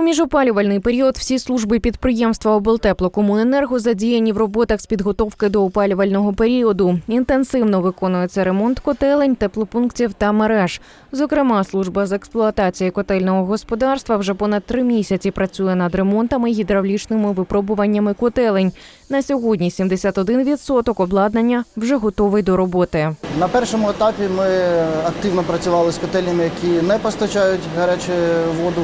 У міжопалювальний період всі служби підприємства облтеплокомуненерго задіяні в роботах з підготовки до опалювального періоду. Інтенсивно виконується ремонт котелень, теплопунктів та мереж. Зокрема, служба з експлуатації котельного господарства вже понад три місяці працює над ремонтами і гідравлічними випробуваннями котелень. На сьогодні 71% обладнання вже готовий до роботи. На першому етапі ми активно працювали з котельнями, які не постачають гарячу воду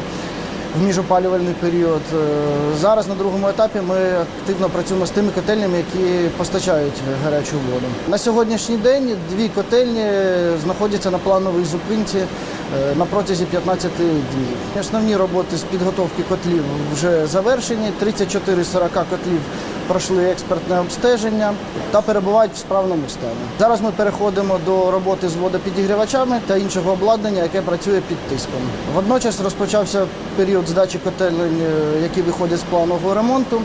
в міжопалювальний період. Е, Зараз на другому етапі ми активно працюємо з тими котельнями, які постачають гарячу воду. На сьогоднішній день дві котельні знаходяться на плановій зупинці е, на протязі 15 днів. Основні роботи з підготовки котлів вже завершені. 34 з 40 котлів пройшли експертне обстеження та перебувають в справному стані. Зараз ми переходимо до роботи з водопідігрівачами та іншого обладнання, яке працює під тиском. Водночас розпочався період здачі котелень, е, які виходять з планового ремонту.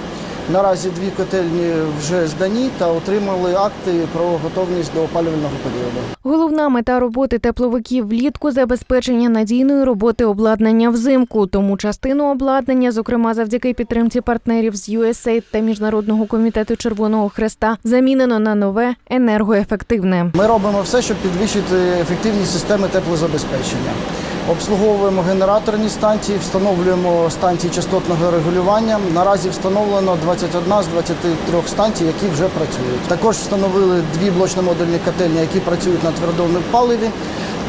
Наразі дві котельні вже здані та отримали акти про готовність до опалювального періоду. Головна мета роботи тепловиків влітку забезпечення надійної роботи обладнання взимку. Тому частину обладнання, зокрема завдяки підтримці партнерів з USAID та Міжнародного комітету Червоного Хреста, замінено на нове енергоефективне. Ми робимо все, щоб підвищити ефективність системи теплозабезпечення. Обслуговуємо генераторні станції, встановлюємо станції частотного регулювання. Наразі встановлено 21 з 23 станцій, які вже працюють. Також встановили дві блочно-модульні котельні, які працюють на твердому паливі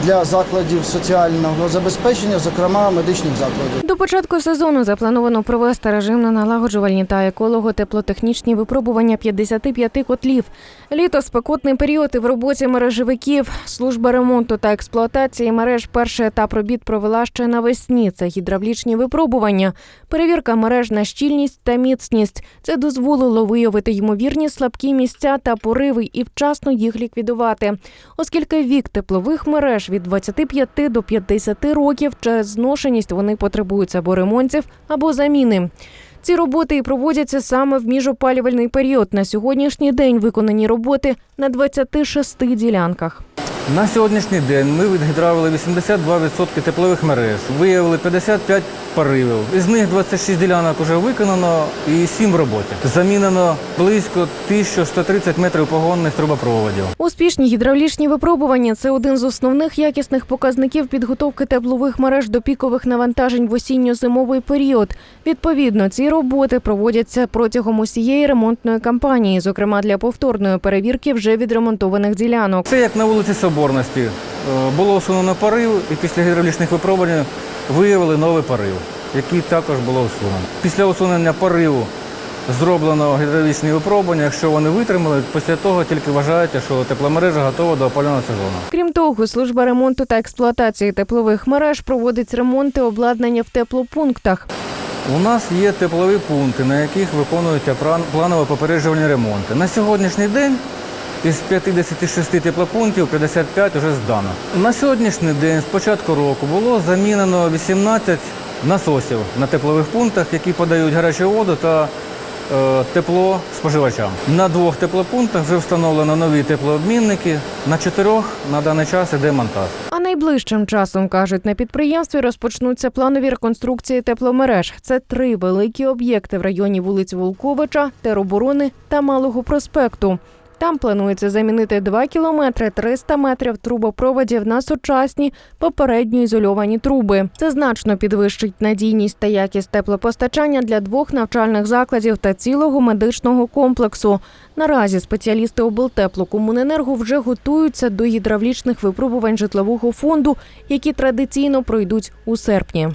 для закладів соціального забезпечення, зокрема медичних закладів. До початку сезону заплановано провести режимно-налагоджувальні та еколого-теплотехнічні випробування 55 котлів. Літо спекотний період і в роботі мережевиків. Служба ремонту та експлуатації мереж перший етап робіт провела ще навесні. Це гідравлічні випробування, перевірка мереж на щільність та міцність. Це дозволило виявити ймовірні слабкі місця та пориви і вчасно їх ліквідувати. Оскільки вік теплових мереж від 25 до 50 років через зношеність вони потребують або ремонтів, або заміни. Ці роботи і проводяться саме в міжопалювальний період. На сьогоднішній день виконані роботи на 26 ділянках. На сьогоднішній день ми відгідравили 82% теплових мереж, виявили 55 поривів. Із них 26 ділянок вже виконано і 7 в роботі. Замінено близько 1130 метрів погонних трубопроводів. Успішні гідравлічні випробування це один з основних якісних показників підготовки теплових мереж до пікових навантажень в осінньо-зимовий період. Відповідно, ці роботи проводяться протягом усієї ремонтної кампанії, зокрема для повторної перевірки вже відремонтованих ділянок. Це як на вулиці Соборності. Е, Було усунено порив, і після гідравлічних випробувань виявили новий порив, який також було усунено. Після усунення пориву зроблено гідравлічні випробування. Якщо вони витримали, після того тільки вважаєте, що тепломережа готова до опалювального сезону. Крім того, служба ремонту та експлуатації теплових мереж проводить ремонти обладнання в теплопунктах. У нас є теплові пункти, на яких виконуються планово попереджувальні ремонти. На сьогоднішній день із 56 теплопунктів 55 вже здано. На сьогоднішній день, з початку року, було замінено 18 насосів на теплових пунктах, які подають гарячу воду та е, тепло споживачам. На двох теплопунктах вже встановлено нові теплообмінники. На чотирьох на даний час іде монтаж. А найближчим часом кажуть на підприємстві розпочнуться планові реконструкції тепломереж. Це три великі об'єкти в районі вулиць Волковича, Тероборони та Малого проспекту. Там планується замінити 2 кілометри 300 метрів трубопроводів на сучасні попередньо ізольовані труби. Це значно підвищить надійність та якість теплопостачання для двох навчальних закладів та цілого медичного комплексу. Наразі спеціалісти облтеплокомуненерго вже готуються до гідравлічних випробувань житлового фонду, які традиційно пройдуть у серпні.